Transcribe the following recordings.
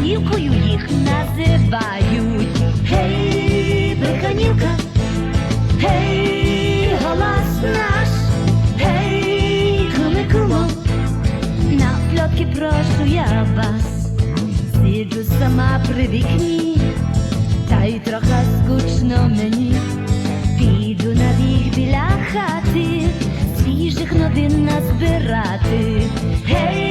бреханівкою їх називають. Гей, бреханівка, гей, голос наш, гей, кумикумо, на пльотки прошу я вас, сиджу сама при вікні, та й трохи скучно мені, піду на біг біля хати, свіжих новин назбирати. Гей,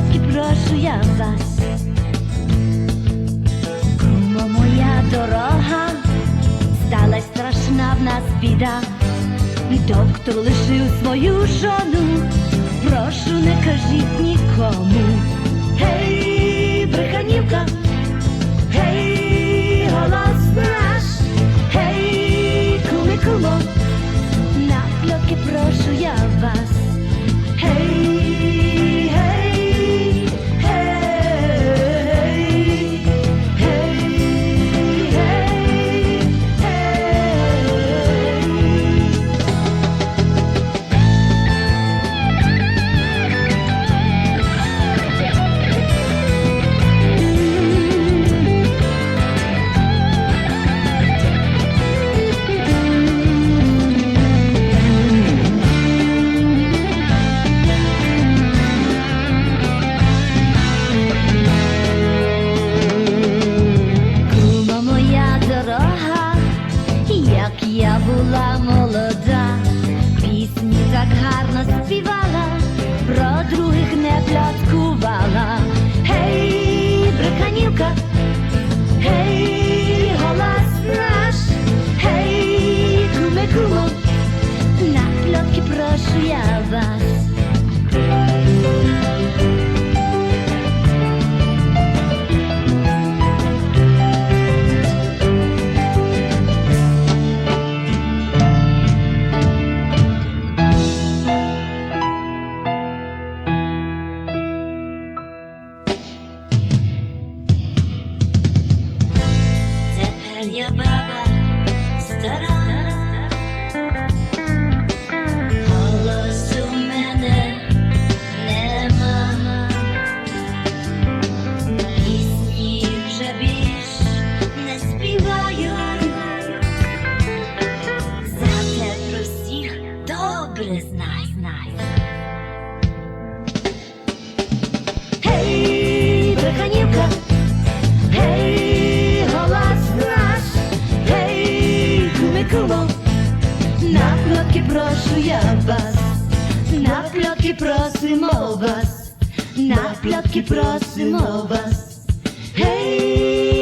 на прошу я вас. Кумо, моя дорога, стала страшна в нас біда. і Доктор лишив свою жону, прошу, не кажіть нікому. я вас. Тепер я баба стара, Na plotki prosím o vás, na plotky prosím o vás. Hej!